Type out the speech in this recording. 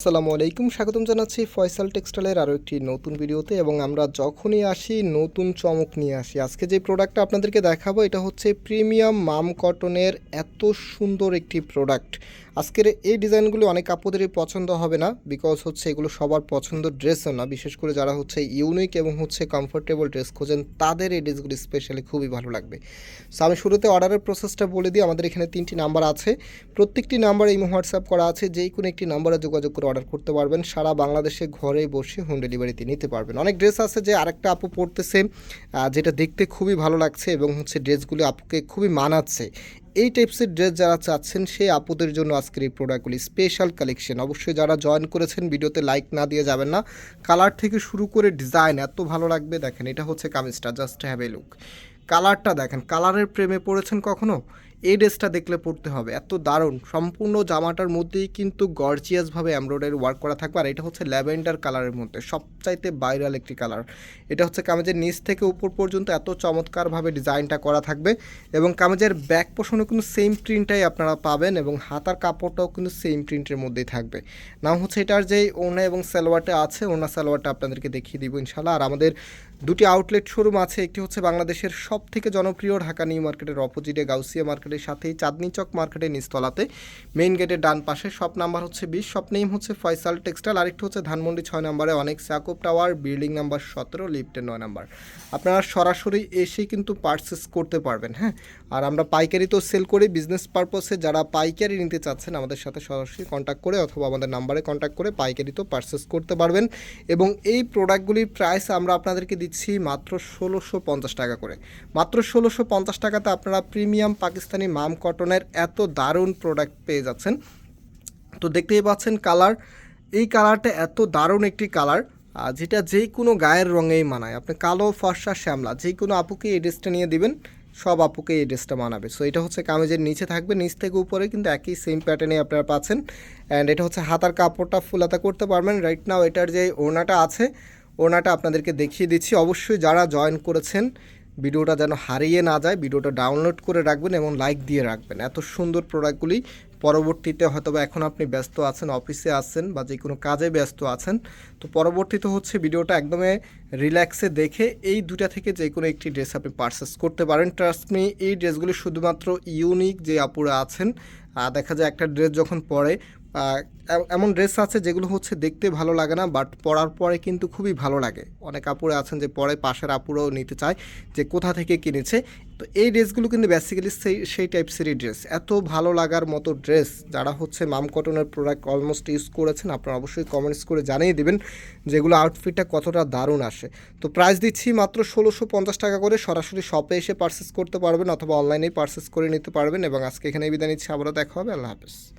আসসালামু আলাইকুম, স্বাগতম জানাচ্ছি ফয়সাল টেক্সটাইলের আরও একটি নতুন ভিডিওতে এবং আমরা যখনই আসি নতুন চমক নিয়ে আসি। আজকে যে প্রোডাক্টটা আপনাদেরকে দেখাবো, এটা হচ্ছে প্রিমিয়াম মাম কটনের এত সুন্দর একটি প্রোডাক্ট। আজকের এই ডিজাইনগুলো অনেক কাপড়দেরই পছন্দ হবে না, বিকজ হচ্ছে এগুলো সবার পছন্দ ড্রেসও না। বিশেষ করে যারা হচ্ছে ইউনিক এবং হচ্ছে কমফোর্টেবল ড্রেস খোঁজেন, তাদের এই ড্রেসগুলি স্পেশালি খুবই ভালো লাগবে। সো আমি শুরুতে অর্ডারের প্রসেসটা বলে দিই, আমাদের এখানে তিনটি নাম্বার আছে। প্রত্যেকটি নাম্বার এই হোয়াটসঅ্যাপ করা আছে যেই কোনো একটি নাম্বারে যোগাযোগ করে অর্ডার করতে পারবেন। সারা বাংলাদেশে ঘরে বসে হোম ডেলিভারিতে নিতে পারবেন। অনেক ড্রেস আছে যে আরেকটা আপু পড়তেছে যেটা দেখতে খুবই ভালো লাগছে এবং হচ্ছে ড্রেসগুলি আপুকে খুবই মানাচ্ছে। এই টাইপসের ড্রেস যারা চাচ্ছেন সেই আপুদের জন্য আজকের এই প্রোডাক্টগুলি স্পেশাল কালেকশন অবশ্যই যারা জয়েন করেছেন, ভিডিওতে লাইক না দিয়ে যাবেন না। কালার থেকে শুরু করে ডিজাইন এত ভালো লাগবে। দেখেন, এটা হচ্ছে কামিজটা জাস্ট হ্যাভ এ লুক কালারটা দেখেন কালারের প্রেমে পড়েছেন কখনো? এই ড্রেসটা দেখলে পড়তে হবে। এত দারুণ। সম্পূর্ণ জামাটার মধ্যেই কিন্তু গর্জিয়াসভাবে এমব্রয়ডারি ওয়ার্ক করা থাকবে। আর এটা হচ্ছে ল্যাভেন্ডার কালারের মধ্যে, সবচাইতে ভাইরাল একটি কালার এটা হচ্ছে কামেজের নিচ থেকে উপর পর্যন্ত এত চমৎকারভাবে ডিজাইনটা করা থাকবে এবং কামেজের ব্যাক পোষণও কিন্তু সেম প্রিন্টটাই আপনারা পাবেন এবং হাতার কাপড়টাও কিন্তু সেম প্রিন্টের মধ্যেই থাকবে। নাম হচ্ছে এটার যে ওনা এবং সালোয়ারটা আছে ওনা সালোয়ারটা আপনাদেরকে দেখিয়ে দিব ইনশাল্লাহ আর আমাদের দুটি আউটলেট শোরুম আছে। একটি হচ্ছে বাংলাদেশের সব থেকে জনপ্রিয় ঢাকা নিউ মার্কেটের অপোজিটে গাউসিয়া মার্কেটের সাথেই চাঁদনি চক মার্কেটের নিচতলাতে। মেইন গেটের ডান পাশে শপ নাম্বার হচ্ছে বিশ, শপ নেম হচ্ছে ফয়সাল টেক্সটাইল, আরেকটি হচ্ছে ধানমন্ডি ছয় নম্বরে অনেক স্যাকোপ টাওয়ার, বিল্ডিং নাম্বার সতেরো, লিফটের নয় নাম্বার। আপনারা সরাসরি এসে কিন্তু পারচেস করতে পারবেন হ্যাঁ? আর আমরা পাইকারি তো সেল করি বিজনেস পারপসে যারা পাইকারি নিতে চাচ্ছেন, আমাদের সাথে সরাসরি কন্ট্যাক্ট করে অথবা আমাদের নাম্বারে কন্ট্যাক্ট করে পাইকারি তো পারচেস করতে পারবেন। এবং এই প্রোডাক্টগুলির প্রাইস আমরা আপনাদেরকে দিচ্ছি মাত্র ষোলোশো পঞ্চাশ টাকা করে। মাত্র ষোলোশো পঞ্চাশ টাকাতে আপনারা প্রিমিয়াম পাকিস্তানি মাম কটনের এত দারুণ প্রোডাক্ট পেয়ে যাচ্ছেন। তো দেখতেই পাচ্ছেন কালার এই কালারটা এত দারুণ একটি কালার যেটা যে কোনো গায়ের রঙেই মানায়। আপনি কালো, ফর্সা, শ্যামলা যে কোনো আপুকে এই ড্রেসটা নিয়ে দিবেন, সব আপুকে এই ড্রেসটা মানাবে। সো এটা হচ্ছে কামেজের নিচে থাকবে, নিচ থেকে উপরে কিন্তু একই সেম প্যাটার্নে আপনারা পাচ্ছেন। অ্যান্ড এটা হচ্ছে হাতার কাপড়টা ফুলাতা করতে পারবেন। রাইট নাও এটার যে ওড়নাটা আছে, ওড়নাটা আপনাদেরকে দেখিয়ে দিচ্ছি। অবশ্যই যারা জয়েন করেছেন ভিডিওটা যেন হারিয়ে না যায়, ভিডিওটা ডাউনলোড করে রাখবেন এবং লাইক দিয়ে রাখবেন। এত সুন্দর প্রোডাক্টগুলি পরবর্তীতে হয়তো বা এখন আপনি ব্যস্ত আছেন অফিসে আছেন বা যে কোনো কাজে ব্যস্ত আছেন, তো পরবর্তীতে হচ্ছে ভিডিওটা একদমই রিল্যাক্সে দেখে এই দুটা থেকে যে কোনো একটি ড্রেস আপনি পারচেস করতে পারেন। ট্রাস্ট মি এই ড্রেসগুলি শুধুমাত্র ইউনিক যে আপুরা আছেন দেখা যায় একটা ড্রেস যখন পরে এমন ড্রেস আছে যেগুলো হচ্ছে দেখতে ভালো লাগে না বাট পরার পরে কিন্তু খুবই ভালো লাগে। অনেক আপুরে আছেন যে পরে পাশের আপুরাও নিতে চায় যে কোথা থেকে কিনেছে। তো এই ড্রেসগুলো কিন্তু বেসিক্যালি সেই সেই টাইপসেরই ড্রেস এত ভালো লাগার মতো ড্রেস যারা হচ্ছে মাম কটনের প্রোডাক্ট অলমোস্ট ইউজ করেছেন, আপনারা অবশ্যই কমেন্টস করে জানিয়ে দেবেন যেগুলো আউটফিটটা কতটা দারুণ আসে। তো প্রাইস দিচ্ছি মাত্র ষোলোশো পঞ্চাশ টাকা করে। সরাসরি শপে এসে পারচেস করতে পারবেন অথবা অনলাইনেই পারচেস করে নিতে পারবেন। এবং আজকে এখানে বিদায় নিচ্ছি। আবারও দেখা হবে। আল্লাহ হাফেজ।